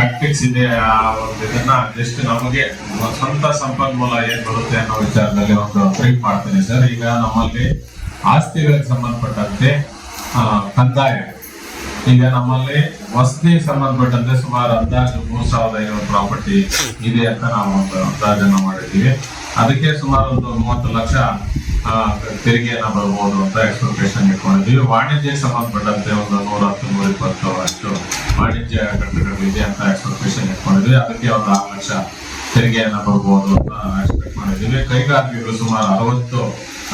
Tactics ಇದೆ, ಆ ಒಂದು ಇದನ್ನ ಜಸ್ಟ್ ನಮಗೆ ಸ್ವಂತ ಸಂಪನ್ಮೂಲ ಏನ್ ಬರುತ್ತೆ ಅನ್ನೋ ವಿಚಾರದಲ್ಲಿ ಒಂದು ಬ್ರೀಫ್ ಮಾಡ್ತೇನೆ ಸರ್ ಈಗ ನಮ್ಮಲ್ಲಿ ಆಸ್ತಿಗಳಿಗೆ ಸಂಬಂಧಪಟ್ಟಂತೆ ಕಂದಾಯ ಈಗ ನಮ್ಮಲ್ಲಿ ವಸತಿ ಸಂಬಂಧಪಟ್ಟಂತೆ ಸುಮಾರು ಅಂದಾಜು ಮೂರ್ ಸಾವಿರದ ಐನೂರು ಪ್ರಾಪರ್ಟಿ ಇದೆ ಅಂತ ನಾವು ಒಂದು ಅಂದಾಜನ್ನ ಮಾಡಿದ್ದೀವಿ. ಅದಕ್ಕೆ ಸುಮಾರು ಒಂದು ಮೂವತ್ತು ಲಕ್ಷ ತೆರಿಗೆಯನ್ನ ಬರ್ಬೋದು ಅಂತ ಎಕ್ಸ್ಪೆಕ್ಟೇಷನ್ ಇಟ್ಕೊಂಡಿದ್ದೀವಿ. ವಾಣಿಜ್ಯಕ್ಕೆ ಸಂಬಂಧಪಟ್ಟಂತೆ ಒಂದು ನೂರ ಹತ್ತು, ನೂರ ಇಪ್ಪತ್ತು ಅಷ್ಟು ವಾಣಿಜ್ಯ ಕಟ್ಟಡಗಳಿದೆ ಅಂತ ಎಕ್ಸ್ಪೆಕ್ಟೇಷನ್ ಇಟ್ಕೊಂಡಿದ್ವಿ ಅದಕ್ಕೆ ಒಂದು ಆರು ಲಕ್ಷ ತೆರಿಗೆಯನ್ನ ಬರ್ಬೋದು ಅಂತ ಎಕ್ಸ್ಪೆಕ್ಟ್ ಮಾಡಿದ್ದೀವಿ. ಕೈಗಾರಿಕೆಗಳು ಸುಮಾರು ಅರವತ್ತು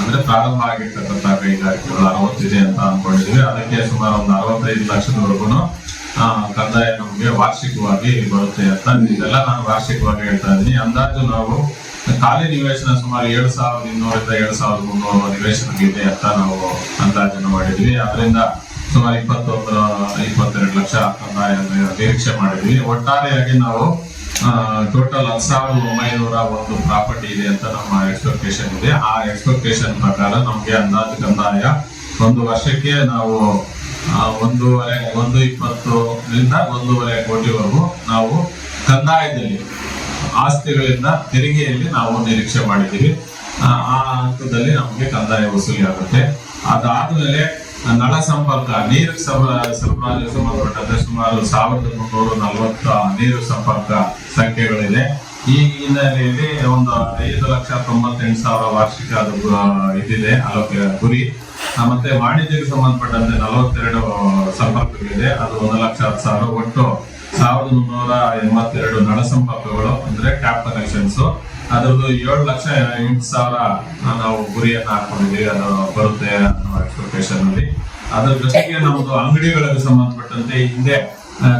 ಅಂದ್ರೆ ಪ್ರಾರಂಭ ಆಗಿರ್ತಕ್ಕಂಥ ಕೈಗಾರಿಕೆಗಳು ಅರವತ್ತಿದೆ ಅಂತ ಅನ್ಕೊಂಡಿದ್ವಿ ಅದಕ್ಕೆ ಸುಮಾರು ಒಂದು ಅರವತ್ತೈದು ಲಕ್ಷದವರೆಗೂ ಕಂದಾಯ ನಮಗೆ ವಾರ್ಷಿಕವಾಗಿ ಬರುತ್ತೆ ಅಂತ. ಇದೆಲ್ಲ ನಾನು ವಾರ್ಷಿಕವಾಗಿ ಹೇಳ್ತಾ ಇದ್ದೀನಿ. ಅಂದಾಜು ನಾವು ಖಾಲಿ ನಿವೇಶನ ಸುಮಾರು ಏಳು ಸಾವಿರದ ಇನ್ನೂರಿಂದ ಏಳು ಸಾವಿರದ ಮುನ್ನೂರು ಗೀತೆ ಅಂತ ನಾವು ಅಂದಾಜನ್ನು ಮಾಡಿದ್ವಿ. ಅದರಿಂದ ಸುಮಾರು ಇಪ್ಪತ್ತೊಂದು ಇಪ್ಪತ್ತೆರಡು ಲಕ್ಷ ಕಂದಾಯ ನಿರೀಕ್ಷೆ ಮಾಡಿದ್ವಿ. ಒಟ್ಟಾರೆಯಾಗಿ ನಾವು ಟೋಟಲ್ ಹತ್ತು ಸಾವಿರದ ಒಂಬೈನೂರ ಒಂದು ಪ್ರಾಪರ್ಟಿ ಇದೆ ಅಂತ ನಮ್ಮ ಎಕ್ಸ್ಪೆಕ್ಟೇಷನ್ ಇದೆ. ಆ ಎಕ್ಸ್ಪೆಕ್ಟೇಷನ್ ಪ್ರಕಾರ ನಮಗೆ ಅಂದಾಜು ಕಂದಾಯ ಒಂದು ವರ್ಷಕ್ಕೆ ನಾವು ಒಂದೂವರೆ, ಒಂದು ಇಪ್ಪತ್ತರಿಂದ ಒಂದೂವರೆ ಕೋಟಿವರೆಗೂ ನಾವು ಕಂದಾಯದಲ್ಲಿ ಆಸ್ತಿಗಳಿಂದ ತೆರಿಗೆಯಲ್ಲಿ ನಾವು ನಿರೀಕ್ಷೆ ಮಾಡಿದ್ದೀವಿ. ಆ ಹಂತದಲ್ಲಿ ನಮಗೆ ಕಂದಾಯ ವಸೂಲಿ ಆಗುತ್ತೆ. ಅದಾದ್ಮೇಲೆ ನಳ ಸಂಪರ್ಕ, ನೀರು ಸಂಬಂಧಪಟ್ಟಂತೆ ಸುಮಾರು ಸಾವಿರದ ಮುನ್ನೂರ ನಲವತ್ತ ನೀರು ಸಂಪರ್ಕ ಸಂಖ್ಯೆಗಳಿದೆ. ಈ ಹಿನ್ನೆಲೆಯಲ್ಲಿ ಒಂದು ಐದು ಲಕ್ಷ ತೊಂಬತ್ತೆಂಟು ಸಾವಿರ ವಾರ್ಷಿಕ ಇದಿದೆ ಅಲೋಕೆ ಗುರಿ. ಮತ್ತೆ ವಾಣಿಜ್ಯಕ್ಕೆ ಸಂಬಂಧಪಟ್ಟಂತೆ ನಲವತ್ತೆರಡು ಸಂಪರ್ಕಗಳಿದೆ. ಅದು ಒಂದು ಲಕ್ಷ ಹತ್ತು ಸಾವಿರ ಒಟ್ಟು ಸಾವಿರದ ಮುನ್ನೂರ ಎಂಬತ್ತೆರಡು ನಳ ಸಂಪರ್ಕಗಳು ಅಂದ್ರೆ ಟ್ಯಾಪ್ ಕನೆಕ್ಷನ್ಸ್ ಅದರದ್ದು ಏಳು ಲಕ್ಷ ಎಂಟು ಸಾವಿರ ನಾವು ಗುರಿಯನ್ನ ಹಾಕೊಂಡಿದ್ದೀವಿ. ಅದು ಬರುತ್ತೆ ಅನ್ನೋ ಎಕ್ಸ್ಪೆಕ್ಟೇಷನ್ ಅಲ್ಲಿ. ಅದ್ರ ಜೊತೆಗೆ ನಮ್ದು ಅಂಗಡಿಗಳಿಗೆ ಸಂಬಂಧಪಟ್ಟಂತೆ ಹಿಂದೆ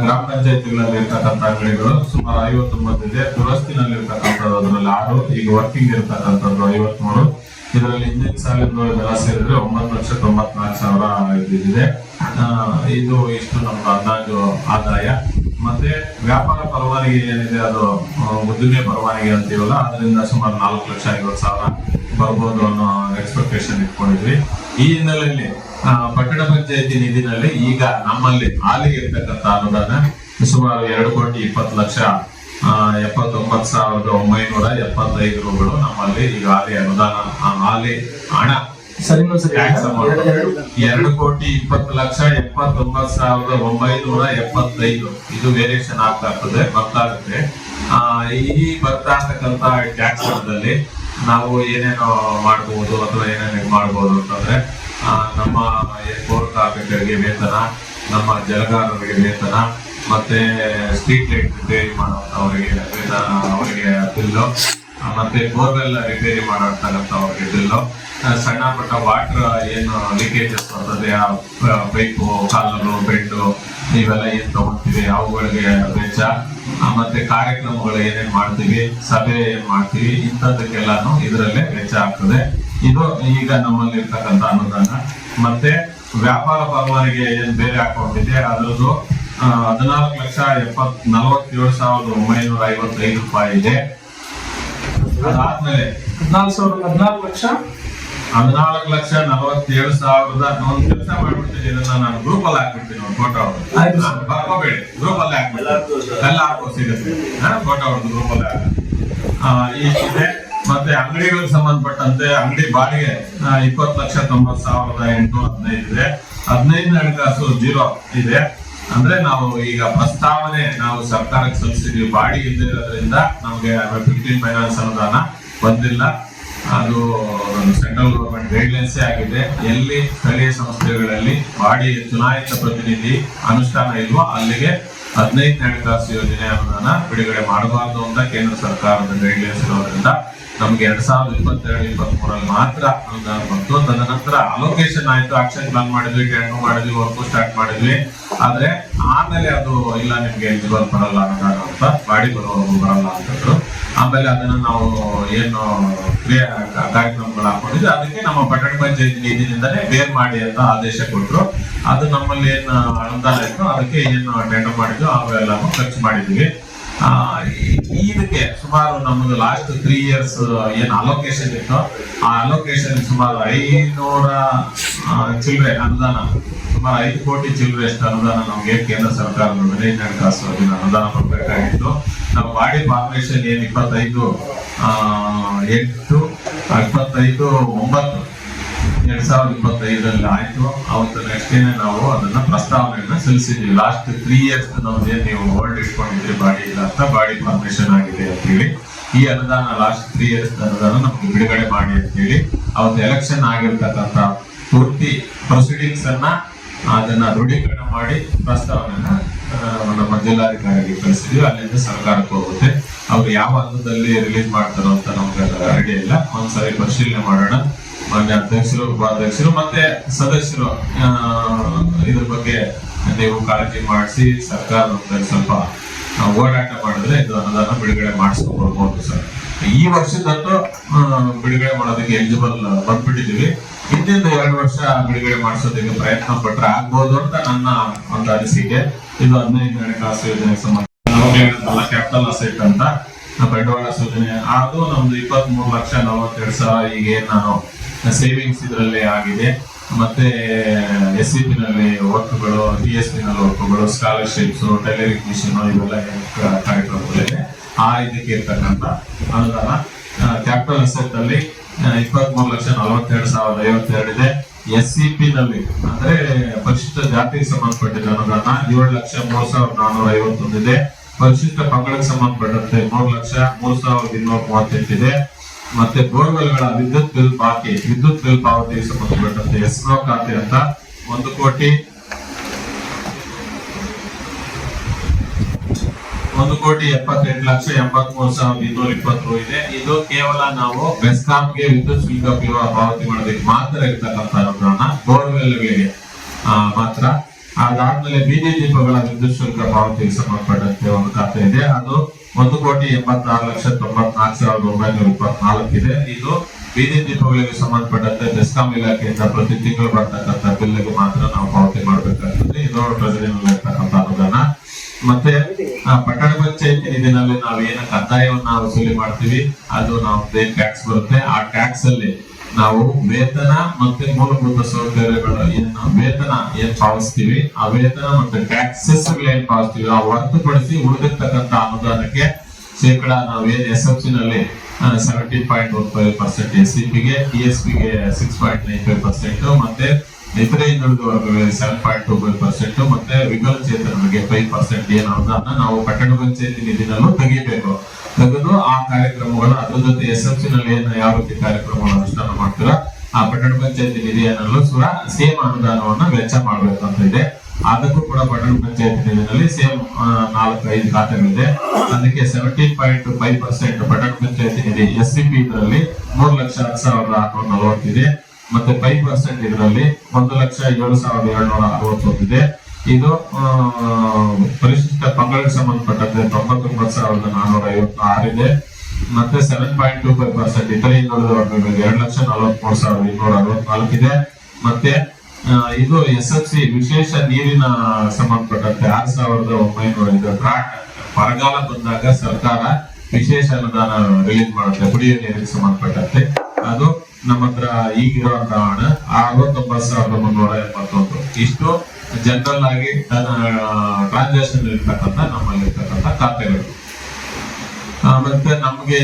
ಗ್ರಾಮ ಪಂಚಾಯತಿಗಳಲ್ಲಿ ಇರ್ತಕ್ಕಂಥ ಅಂಗಡಿಗಳು ಸುಮಾರು ಐವತ್ತೊಂಬತ್ತು ಇದೆ. ದುರಸ್ತಿನಲ್ಲಿ ಇರ್ತಕ್ಕಂಥದ್ದು ಅದರಲ್ಲಿ ಆರು, ಈಗ ವರ್ಕಿಂಗ್ ಇರ್ತಕ್ಕಂಥದ್ದು ಐವತ್ಮೂರು. ಇದರಲ್ಲಿ ಹಿಂದಿನ ಸಾಲಿಂದ ಇದೆಲ್ಲ ಸೇರಿದ್ರೆ ಒಂಬತ್ತು ಲಕ್ಷ ತೊಂಬತ್ನಾಲ್ಕು ಸಾವಿರ ಇದಿದೆ ಇದು ಇಷ್ಟು ನಮ್ದು ಅಂದಾಜು ಆದಾಯ. ಮತ್ತೆ ವ್ಯಾಪಾರ ಪರವಾನಗಿ ಏನಿದೆ ಅದು ಉದ್ದಿಮೆ ಪರವಾನಗಿ ಅಂತೀವಲ್ಲ ಅದರಿಂದ ಸುಮಾರು ನಾಲ್ಕು ಲಕ್ಷ, ಐವತ್ತು ಸಾವಿರ ಬರ್ಬೋದು ಅನ್ನೋ ಎಕ್ಸ್ಪೆಕ್ಟೇಷನ್ ಇಟ್ಕೊಂಡಿದ್ವಿ. ಈ ಹಿನ್ನೆಲೆಯಲ್ಲಿ ಪಟ್ಟಣ ಪಂಚಾಯತಿ ನಿಧಿನಲ್ಲಿ ಈಗ ನಮ್ಮಲ್ಲಿ ಹಾಲಿ ಇರ್ತಕ್ಕಂಥ ಅನುದಾನ ಸುಮಾರು ಎರಡು ಕೋಟಿ ಇಪ್ಪತ್ತು ಲಕ್ಷ ಎಪ್ಪತ್ತೊಂಬತ್ತು ಸಾವಿರದ ಒಂಬೈನೂರ ಎಪ್ಪತ್ತೈದು ರೂಗಳು ನಮ್ಮಲ್ಲಿ ಈಗ ಹಾಲಿ ಅನುದಾನ ಹಾಲಿ ಹಣ ಸರಿ ಎರಡು- ಕೋಟಿ ಇಪ್ಪತ್ತು ಲಕ್ಷ ಎಪ್ಪತ್ತೊಂಬತ್ತು ಸಾವಿರದ ಒಂಬೈನೂರ ಎಪ್ಪತ್ತೈದು. ಇದು ವೇರಿಯೇಷನ್ ಆಗ್ತಾ ಇರ್ತದೆ ಬರ್ತಾ ಇರುತ್ತೆ. ಆ, ಈ ಬರ್ತಾ ಇರ್ತಕ್ಕಂತ ಟ್ಯಾಕ್ಸ್ ಹಣದಲ್ಲಿ ನಾವು ಏನೇನು ಮಾಡಬಹುದು ಅಥವಾ ಏನೇನು ಮಾಡಬಹುದು ಅಂತಂದ್ರೆ ನಮ್ಮ ಪೌರ ಕಾರ್ಮಿಕರಿಗೆ ವೇತನ ನಮ್ಮ ಜಲಗಾರರಿಗೆ ವೇತನ ಮತ್ತೆ ಸ್ಟ್ರೀಟ್ ಲೈಟ್ ರಿಪೇರಿ ಅವರಿಗೆ ವೇತನ ಅವರಿಗೆ ಬಿಲ್ಲು. ಮತ್ತೆ ಬೋರ್ವೆಲ್ ರಿಪೇರಿ ಮಾಡೋಕ್ಕಾಗತ್ತ ಅವ್ರಿಗೆ ಇದ್ರಲ್ಲೋ ಸಣ್ಣ ಪುಟ್ಟ ವಾಟರ್, ಏನು ಲೀಕೇಜಸ್ ಬರ್ತದೆ, ಆ ಪೈಪು ಕಾಲರು ಬೆಡ್ಡು ಇವೆಲ್ಲ ಏನು ತಗೊಳ್ತೀವಿ ಅವುಗಳಿಗೆ ವೆಚ್ಚ ಮತ್ತೆ ಕಾರ್ಯಕ್ರಮಗಳು ಏನೇನ್ ಮಾಡ್ತೀವಿ, ಸಭೆ ಏನ್ ಮಾಡ್ತೀವಿ ಇಂಥದಕ್ಕೆಲ್ಲಾನು ಇದರಲ್ಲೇ ವೆಚ್ಚ ಆಗ್ತದೆ. ಇದು ಈಗ ನಮ್ಮಲ್ಲಿ ಇರ್ತಕ್ಕಂಥ ಅನುದಾನ. ಮತ್ತೆ ವ್ಯಾಪಾರ ಪರವಾನಿಗೆ ಏನ್ ಬೇರೆ ಅಕೌಂಟ್ ಇದೆ ಅದರದ್ದು ಹದಿನಾಲ್ಕು ಲಕ್ಷ ಎಪ್ಪತ್ ನಲವತ್ತೇಳು ಸಾವಿರದ ಒಂಬೈನೂರ ಐವತ್ತೈದು ರೂಪಾಯಿ ಇದೆ. ಅದಾದ್ಮೇಲೆ ಹದಿನಾಲ್ಕು ಸಾವಿರದ ಹದಿನಾಲ್ಕು ಲಕ್ಷ? ಹದಿನಾಲ್ಕು ಲಕ್ಷ ನಲವತ್ತೇಳು ಸಾವಿರದ ಒಂದ್ ಕೆಲಸ ಮಾಡ್ಬಿಡ್ತೀನಿ. ಇದನ್ನ ನಾನು ಗ್ರೂಪ್ ಅಲ್ಲಿ ಹಾಕ್ಬಿಡ್ತೀನಿ ಒಂದು ಫೋಟೋ ಆಯ್ತು. ಬರ್ಕೋಬೇಡಿ. ಗ್ರೂಪ್ ಅಲ್ಲಿ ಹಾಕ್ಬಿಡ್ತೀನಿ. ಎಲ್ಲ ಹಾಕೋ ಸಿಗುತ್ತೆ ಫೋಟೋ ಅವ್ರದ್ದು ಗ್ರೂಪ್ ಅಲ್ಲಿ ಈಗಿದೆ ಮತ್ತೆ ಅಂಗಡಿಗಳಿಗೆ ಸಂಬಂಧಪಟ್ಟಂತೆ ಅಂಗಡಿ ಬಾಡಿಗೆ ಇಪ್ಪತ್ತು ಲಕ್ಷ ತೊಂಬತ್ತು ಸಾವಿರದ ಎಂಟು ಹದಿನೈದು ಇದೆ. ಹದಿನೈದು ಹಣಕಾಸು ಜೀರೋ ಇದೆ. ಅಂದ್ರೆ ನಾವು ಈಗ ಪ್ರಸ್ತಾವನೆ ನಾವು ಸರ್ಕಾರಕ್ಕೆ ಸಲ್ಲಿಸಿದೀವಿ ಬಾಡಿ ಇಲ್ಲದಿರೋದ್ರಿಂದ ನಮಗೆ ಫಿಫ್ಟೀನ್ ಫೈನಾನ್ಸ್ ಅನುದಾನ ಬಂದಿಲ್ಲ. ಅದು ಸೆಂಟ್ರಲ್ ಗವರ್ಮೆಂಟ್ ಗೈಡ್ಲೈನ್ಸ್ ಆಗಿದೆ. ಎಲ್ಲಿ ಸ್ಥಳೀಯ ಸಂಸ್ಥೆಗಳಲ್ಲಿ ಬಾಡಿ ಚುನಾಯಿತ ಪ್ರತಿನಿಧಿ ಅನುಷ್ಠಾನ ಇಲ್ವೋ ಅಲ್ಲಿಗೆ ಹದಿನೈದು ಹಣಕಾಸು ಯೋಜನೆ ಅನುದಾನ ಬಿಡುಗಡೆ ಮಾಡಬಾರದು ಅಂತ ಕೇಂದ್ರ ಸರ್ಕಾರದ ಗೈಡ್ಲೈನ್ಸ್ ಇರೋದ್ರಿಂದ ನಮ್ಗೆ ಎರಡ್ ಸಾವಿರದ ಇಪ್ಪತ್ತೆರಡು ಇಪ್ಪತ್ತ್ ಮೂರಲ್ಲಿ ಮಾತ್ರ ಅನುದಾನ ಬಂತು. ತದನಂತರ ಅಲೋಕೇಶನ್ ಆಯ್ತು. ಆಕ್ಷನ್ ಪ್ಲಾನ್ ಮಾಡಿದ್ವಿ ಟೆಂಡರ್ ಮಾಡಿದ್ವಿ ವರ್ಕ್ ಸ್ಟಾರ್ಟ್ ಮಾಡಿದ್ವಿ. ಆದ್ರೆ ಆಮೇಲೆ ಅದು, ಇಲ್ಲ, ನಿಮ್ಗೆ ಎಲಿಜಿಬಲ್ ಬರಲ್ಲ ಅಂತ ಬಾಡಿ ಬರೋರು ಬರಲ್ಲ ಅಂತಂದ್ರು ಆಮೇಲೆ ಅದನ್ನ ನಾವು ಏನು ಕ್ರಿಯಾ ಕಾರ್ಯಕ್ರಮಗಳು ಹಾಕೊಂಡಿದ್ವಿ. ಅದಕ್ಕೆ ನಮ್ಮ ಪಟ್ಟಣ ಪಂಚಾಯತ್ ನಿಧಿನಿಂದಲೇ ಬೇರ್ ಮಾಡಿ ಅಂತ ಆದೇಶ ಕೊಟ್ರು. ಅದು ನಮ್ಮಲ್ಲಿ ಏನು ಅನುದಾನ ಇತ್ತು, ಅದಕ್ಕೆ ಏನು ಟೆಂಡರ್ ಮಾಡಿದ್ವಿ ಅವೆಲ್ಲ ಖರ್ಚು ಮಾಡಿದ್ವಿ. ಇದಕ್ಕೆ ಸುಮಾರು ನಮ್ಮದು ಲಾಸ್ಟ್ ತ್ರೀ ಇಯರ್ಸ್ ಏನು ಅಲೋಕೇಶನ್ ಇತ್ತು. ಆ ಅಲೋಕೇಶನ್ ಸುಮಾರು ಐನೂರ ಚಿಲ್ಲರೆ ಅನುದಾನ, ಸುಮಾರು ಐದು ಕೋಟಿ ಚಿಲ್ಲರೆ ಅಷ್ಟು ಅನುದಾನ ನಮಗೆ ಕೇಂದ್ರ ಹದಿನೈದು ಹಣಕಾಸು ಯೋಜನೆ ಅನುದಾನ ಕೊಡಬೇಕಾಗಿತ್ತು. ನಾವು ಬಾಡಿ ಫಾರ್ಮೇಶನ್ ಏನ್ ಇಪ್ಪತ್ತೈದು ಎಂಟು ಇಪ್ಪತ್ತೈದು, ಒಂಬತ್ತು. ಎರಡ್ ಸಾವಿರದ ಇಪ್ಪತ್ತೈದರಲ್ಲಿ ಆಯ್ತು. ಅವತ್ತು ನೆಕ್ಸ್ಟ್ ಡೇನೆ ನಾವು ಅದನ್ನ ಪ್ರಸ್ತಾವನೆಯನ್ನ ಸಲ್ಲಿಸಿದ್ವಿ. ಲಾಸ್ಟ್ ತ್ರೀ ಇಯರ್ಸ್ ನಮ್ದು ಏನ್ ನೀವು ಹೋಲ್ಡ್ ಇಟ್ಕೊಂಡಿದ್ರಿ, ಬಾಡಿ ಇಲ್ಲ ಅಂತ, ಬಾಡಿ ಫಾರ್ಮೇಶನ್ ಆಗಿದೆ ಅಂತ ಹೇಳಿ. ಈ ಅನುದಾನ ಲಾಸ್ಟ್ ತ್ರೀ ಇಯರ್ಸ್ ಅನುದಾನ ನಮ್ಗೆ ಬಿಡುಗಡೆ ಮಾಡಿ ಅಂತ ಹೇಳಿ ಅವತ್ತು ಎಲೆಕ್ಷನ್ ಆಗಿರ್ತಕ್ಕಂಥ ಪೂರ್ತಿ ಪ್ರೊಸೀಡಿಂಗ್ಸ್ ಅನ್ನ ಅದನ್ನ ದೃಢೀಕರಣ ಮಾಡಿ ಪ್ರಸ್ತಾವನೆಯನ್ನ ನಮ್ಮ ಜಿಲ್ಲಾಧಿಕಾರಿಗೆ ಕಳಿಸಿದ್ವಿ. ಅಲ್ಲಿಂದ ಸರ್ಕಾರಕ್ಕೆ ಹೋಗುತ್ತೆ. ಅವ್ರು ಯಾವ ಹಂತದಲ್ಲಿ ರಿಲೀಸ್ ಮಾಡ್ತಾರೋ ಅಂತ ನಮ್ಗೆ ಐಡಿಯಾ ಇಲ್ಲ. ಒಂದ್ಸರಿ ಪರಿಶೀಲನೆ ಮಾಡೋಣ. ಮಾನ್ಯ ಅಧ್ಯಕ್ಷರು, ಉಪಾಧ್ಯಕ್ಷರು ಮತ್ತೆ ಸದಸ್ಯರು ಇದ್ರ ಬಗ್ಗೆ ನೀವು ಕಾಳಜಿ ಮಾಡಿಸಿ ಸರ್ಕಾರ ನಮ್ಗೆ ಸ್ವಲ್ಪ ಓಡಾಟ ಮಾಡಿದ್ರೆ ಇದು ಅನುದಾನ ಬಿಡುಗಡೆ ಮಾಡಿಸ್ಕೊಂಡ್ಬರ್ಬೋದು ಸರ್. ಈ ವರ್ಷದಂತೂ ಬಿಡುಗಡೆ ಮಾಡೋದಕ್ಕೆ ಎಲಿಜಿಬಲ್ ಬಂದ್ಬಿಟ್ಟಿದೀವಿ ಹಿಂದಿನ ಎರಡು ವರ್ಷ ಬಿಡುಗಡೆ ಮಾಡಿಸೋದಕ್ಕೆ ಪ್ರಯತ್ನ ಪಟ್ರೆ ಆಗ್ಬೋದು ಅಂತ ನನ್ನ ಒಂದು ಅನಿಸಿಕೆ. ಇದು ಹದಿನೈದು ಹಣಕಾಸು ಯೋಜನೆಗೆ ಸಂಬಂಧ ಕ್ಯಾಪಿಟಲ್ ಅಸೆಟ್ ಅಂತ ಬಂಡವಾಳ ಸೂಚನೆ. ಅದು ನಮ್ದು ಇಪ್ಪತ್ತ್ ಮೂರು ಲಕ್ಷ ನಲವತ್ತೆರಡು ಸಾವಿರ ಈಗ ಏನ್ ನಾನು ಸೇವಿಂಗ್ಸ್ ಇದರಲ್ಲಿ ಆಗಿದೆ. ಮತ್ತೆ ಎಸ್ ಸಿ ಪಿನಲ್ಲಿ ವರ್ಕ್ಗಳು ಟಿ ಎಸ್ ಪಿ ನಲ್ಲಿ ವರ್ಕ್ಗಳು ಸ್ಕಾಲರ್ಶಿಪ್ಸ್ ಟೈಲರಿಂಗ್ ಮಿಷನ್ ಇವೆಲ್ಲ ಕಾರ್ಯಕ್ರಮಗಳಿದೆ. ಆ ಇದಕ್ಕೆ ಇರ್ತಕ್ಕಂಥ ಅನುದಾನ. ಕ್ಯಾಪಿಟಲ್ ಅಸೆಟ್ ಅಲ್ಲಿ ಇಪ್ಪತ್ತ್ ಮೂರು ಲಕ್ಷ ನಲವತ್ತೆರಡು ಸಾವಿರದ ಐವತ್ತೆರಡು ಇದೆ. ಎಸ್ ಸಿ ಪಿ ನಲ್ಲಿ ಅಂದ್ರೆ ಪರಿಶಿಷ್ಟ ಜಾತಿಗೆ ಸಂಬಂಧಪಟ್ಟಿದ್ದ ಅನುದಾನ ಏಳು ಲಕ್ಷ ಮೂರು ಸಾವಿರದ ನಾನೂರ ಐವತ್ತೊಂದಿದೆ ಪರಿಶಿಷ್ಟ ಪಂಗಡಕ್ಕೆ ಸಂಬಂಧಪಟ್ಟಂತೆ ಮೂರು ಲಕ್ಷ, ಮೂರ್ ಸಾವಿರದ ಇನ್ನೂರ ಮೂವತ್ತೆಂಟಿದೆ ಮತ್ತೆ ಬೋರ್ವೆಲ್ಗಳ ವಿದ್ಯುತ್ ಬಿಲ್ ಬಾಕಿ, ವಿದ್ಯುತ್ ಬಿಲ್ ಪಾವತಿಗೆ ಸಂಬಂಧಪಟ್ಟಂತೆ ಎಸ್ರೋ ಖಾತೆ ಅಂತ ಒಂದು ಕೋಟಿ. ಒಂದು ಕೋಟಿ ಎಪ್ಪತ್ತೆಂಟು ಲಕ್ಷ ಎಂಬತ್ ಮೂರು ಸಾವಿರದ ಇನ್ನೂರ ಇಪ್ಪತ್ತು ಇದೆ. ಇದು ಕೇವಲ ನಾವು ಬೆಸ್ಕಾಂಗೆ ವಿದ್ಯುತ್ ಶುಲ್ಕ ಪಾವತಿ ಮಾಡೋದಕ್ಕೆ ಮಾತ್ರ ಇರ್ತಕ್ಕಂಥ ಅನುದಾನ ಬೋರ್ವೆಲ್ಗಳಿಗೆ ಮಾತ್ರ. ಅದಾದ್ಮೇಲೆ ಬೀದಿ ದೀಪಗಳ ವಿದ್ಯುತ್ ಶುಲ್ಕ ಪಾವತಿಗೆ ಸಂಬಂಧಪಟ್ಟಂತೆ ಒಂದು ಖಾತೆ ಇದೆ. ಅದು ಒಂದು ಕೋಟಿ ಎಂಬತ್ತಾರು ಲಕ್ಷ ತೊಂಬತ್ನಾಲ್ಕು ಸಾವಿರದ ಒಂಬೈನೂರ ಇಪ್ಪತ್ನಾಲ್ಕು ಇದೆ ಇದು ಬೀದಿ ದೀಪಗಳಿಗೆ ಸಂಬಂಧಪಟ್ಟಂತೆ ಬೆಸ್ಕಾಂ ಇಲಾಖೆಯಿಂದ ಪ್ರತಿ ತಿಂಗಳು ಬರ್ತಕ್ಕಂಥ ಬಿಲ್ಗೆ ಮಾತ್ರ ನಾವು ಪಾವತಿ ಮಾಡಬೇಕಾಗ್ತದೆ. ಇದು ಟ್ರೆಜರಿನಲ್ಲಿ ಇರ್ತಕ್ಕಂಥ ಅನುದಾನ. ಮತ್ತೆ ಪಟ್ಟಣ ಪಂಚಾಯತಿ ನಿಧಿನಲ್ಲಿ ನಾವು ಏನ ಕಂದಾಯವನ್ನ ವಸೂಲಿ ಮಾಡ್ತೀವಿ, ಅದು ನಾವು ಟ್ಯಾಕ್ಸ್ ಬರುತ್ತೆ. ಆ ಟ್ಯಾಕ್ಸ್ ಅಲ್ಲಿ ನಾವು ವೇತನ ಮತ್ತೆ ಮೂಲಭೂತ ಸೌಕರ್ಯಗಳು ಏನು ವೇತನ ಏನ್ ಪಾವತಿಸ್ತೀವಿ ಆ ವೇತನ ಮತ್ತೆ ಟ್ಯಾಕ್ಸಸ್ ಏನ್ ಪಾವತಿಸ್ತೀವಿ ಆ ಹೊರತುಪಡಿಸಿ ಉಳಿದಿರ್ತಕ್ಕಂತ ಅನುದಾನಕ್ಕೆ ಶೇಕಡ ನಾವು ಏನ್ ಎಸ್ ಎಫ್ ಸಿ ನಲ್ಲಿ seventeen point one five percent S C ಪಿಗೆ ಟಿ ಎಸ್ ಪಿಗೆ six point nine five percent ಮತ್ತೆ ಇತರೆ ಹಿಂದುಳಿದ seven point two five percent ಮತ್ತೆ ವಿಕಲಚೇತನರಿಗೆ ಫೈವ್ ಪರ್ಸೆಂಟ್ ಏನು ಅನ್ನೋದನ್ನ ನಾವು ಪಟ್ಟಣ ಪಂಚಾಯತಿ ನಿಧಿನಲ್ಲೂ ತೆಗಿಬೇಕು. ತೆಗೆದು ಆ ಕಾರ್ಯಕ್ರಮಗಳು ಅದ್ರ ಜೊತೆ ಎಸ್ ಎಫ್ ಸಿ ನಲ್ಲಿ ಏನು ಯಾವ ರೀತಿ ಕಾರ್ಯಕ್ರಮಗಳು ಅನುಷ್ಠಾನ ಮಾಡ್ತೀರಾ, ಆ ಪಟ್ಟಣ ಪಂಚಾಯತಿ ನಿಧಿಯನ್ನಲ್ಲೂ ಕೂಡ ಸೇಮ್ ಅನುದಾನವನ್ನ ವೆಚ್ಚ ಮಾಡ್ಬೇಕಂತ ಇದೆ. ಅದಕ್ಕೂ ಕೂಡ ಪಟ್ಟಣ ಪಂಚಾಯತಿ ನಿಧಿನಲ್ಲಿ ಸೇಮ್ ನಾಲ್ಕು ಐದು ಖಾತೆಗಳಿದೆ. ಅದಕ್ಕೆ ಸೆವೆಂಟೀನ್ ಪಾಯಿಂಟ್ ಫೈವ್ ಪರ್ಸೆಂಟ್ ಪಟ್ಟಣ ಪಂಚಾಯತಿ ನಿಧಿ ಎಸ್ ಸಿ ಪಿ ಇದರಲ್ಲಿ ಮೂರು ಲಕ್ಷ ಹತ್ತು ಸಾವಿರದ ಆರ್ನೂರ ನಲವತ್ತಿದೆ ಮತ್ತೆ ಫೈವ್ ಪರ್ಸೆಂಟ್ ಇದರಲ್ಲಿ ಒಂದು ಲಕ್ಷ ಏಳು ಸಾವಿರದ ಏಳ್ನೂರ ಅರವತ್ತೊಂದಿದೆ ಇದು. ಪರಿಶಿಷ್ಟ ಪಂಗಡಕ್ಕೆ ಸಂಬಂಧಪಟ್ಟಂತೆ ತೊಂಬತ್ತೊಂಬತ್ತು ಸಾವಿರದ ನಾನೂರ ಐವತ್ತು ಆರಿದೆ ಮತ್ತೆ seven point two five percent ಇತರೆ ಹಿಂದುಳಿದ ವರ್ಗಗಳಿಗೆ ಎರಡು ಲಕ್ಷ ನಲವತ್ಮೂರು ಸಾವಿರದ ಇನ್ನೂರ ಅರವತ್ನಾಲ್ಕು ಇದೆ. ಮತ್ತೆ ಇದು ಎಸ್ ಎಫ್ ಸಿ ವಿಶೇಷ ನೀರಿನ ಸಂಬಂಧಪಟ್ಟಂತೆ ಆರು ಸಾವಿರದ ಒಂಬೈನೂರ ಐದು ಗ್ರಾಂಟ್. ಬರಗಾಲ ಬಂದಾಗ ಸರ್ಕಾರ ವಿಶೇಷ ಅನುದಾನ ರಿಲೀಸ್ ಮಾಡುತ್ತೆ, ಕುಡಿಯುವ ನೀರಿಗೆ ಸಂಬಂಧಪಟ್ಟಂತೆ. ನಮ್ಮ ಹತ್ರ ಇರುವಂತ ಹಣ ಅರವತ್ತೊಂಬತ್ತು ಸಾವಿರದ ಮುನ್ನೂರ ಎಪ್ಪತ್ತೊಂದು. ಇಷ್ಟು ಜನರಲ್ ಆಗಿ ಟ್ರಾನ್ಸಾಕ್ಷನ್ ಇರ್ತಕ್ಕಂಥ ನಮ್ಮಲ್ಲಿ ಇರ್ತಕ್ಕಂಥ ಖಾತೆಗಳು. ಮತ್ತೆ ನಮ್ಗೆ